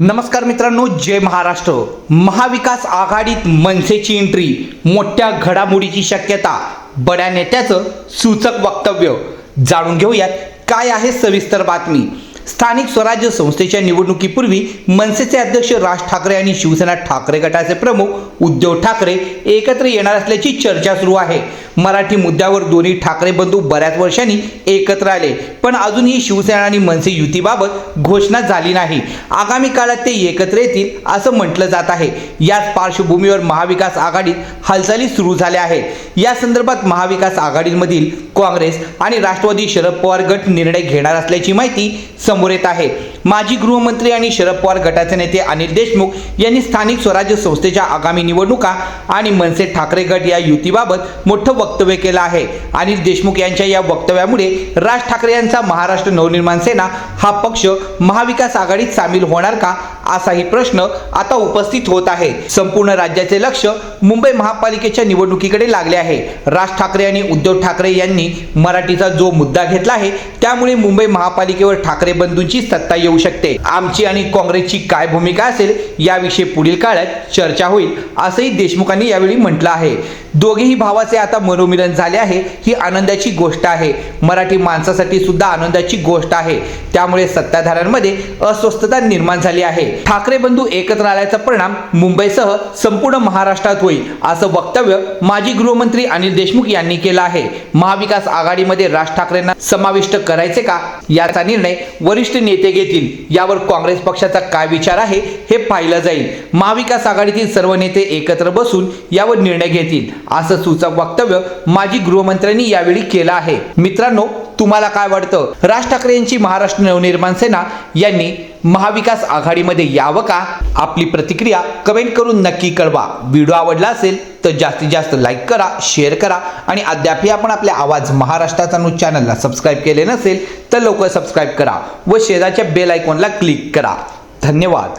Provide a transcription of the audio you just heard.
नमस्कार मित्रांनो जय महाराष्ट्र. महाविकास आघाडीत मनसेची एंट्री मोठ्या घडामोडीची शक्यता बड्या नेत्याचं सूचक वक्तव्य. जाणून घेऊयात काय आहे सविस्तर बातमी. स्थानिक स्वराज्य संस्थेच्या निवडणुकीपूर्वी मनसेचे अध्यक्ष राज ठाकरे आणि शिवसेना ठाकरे गटाचे प्रमुख उद्धव ठाकरे एकत्र येणार असल्याची चर्चा सुरू आहे. मराठी मुद्द्यावर दोन्ही ठाकरे बंधू बऱ्याच वर्षांनी एकत्र आले. पण अजूनही शिवसेना आणि मनसे युतीबाबत घोषणा झाली नाही. आगामी काळात ते एकत्र येतील असं म्हटलं जात आहे. याच पार्श्वभूमीवर महाविकास आघाडीत हालचाली सुरू झाल्या आहेत. या संदर्भात महाविकास आघाडीमधील काँग्रेस आणि राष्ट्रवादी शरद पवार गट निर्णय घेणार असल्याची माहिती समोर येत आहे. माजी गृहमंत्री आणि शरद पवार गटाचे नेते अनिल देशमुख यांनी स्थानिक स्वराज्य संस्थेच्या आगामी निवडणुका आणि मनसे ठाकरे गट या युतीबाबत मोठं वक्तव्य केलं आहे. अनिल देशमुख यांच्या या वक्तव्यामुळे राज ठाकरे यांचा महाराष्ट्र नवनिर्माण सेना हा पक्ष महाविकास आघाडीत सामील होणार का असाही प्रश्न आता उपस्थित होत आहे. संपूर्ण राज्याचे लक्ष मुंबई महापालिकेच्या निवडणुकीकडे लागले आहे. राज ठाकरे आणि उद्धव ठाकरे यांनी मराठीचा जो मुद्दा घेतला आहे त्यामुळे मुंबई महापालिकेवर ठाकरे बंधूंची सत्ता येऊ शकते. आमची आणि काँग्रेसची काय भूमिका असेल याविषयी पुढील काळात चर्चा होईल असंही देशमुखांनी यावेळी म्हटलं आहे. दोघेही भावाचे आता मनोमिलन झाले आहे. ही आनंदाची गोष्ट आहे. मराठी माणसासाठी सुद्धा आनंदाची गोष्ट आहे. त्यामुळे सत्ताधाऱ्यांमध्ये अस्वस्थता निर्माण झाली आहे. ठाकरे बंधू एकत्र आल्याचा परिणाम मुंबईसह संपूर्ण महाराष्ट्रात होईल असं वक्तव्य माजी गृहमंत्री अनिल देशमुख यांनी केलं आहे. महाविकास आघाडीमध्ये राज ठाकरेंना समाविष्ट करायचे का? याचा निर्णय वरिष्ठ नेते घेतील. यावर काँग्रेस पक्षाचा काय विचार आहे हे पाहिलं जाईल. महाविकास आघाडीतील सर्व नेते एकत्र बसून यावर निर्णय घेतील. असं सूचक वक्तव्य माजी गृहमंत्र्यांनी यावेळी केलं आहे. मित्रांनो तुम्हाला काय वाटतं? राज ठाकरे यांची महाराष्ट्र नवनिर्माण सेना यांनी महाविकास आघाडीमध्ये यावं का? आपली प्रतिक्रिया कमेंट करून नक्की कळवा. व्हिडिओ आवडला असेल तर जास्तीत जास्त लाईक करा शेअर करा आणि अद्यापही आपण आपल्या आवाज महाराष्ट्राचा न्यूज चॅनलला सबस्क्राईब केले नसेल तर लवकर सबस्क्राईब करा व शेजारच्या बेल आयकॉनला क्लिक करा. धन्यवाद.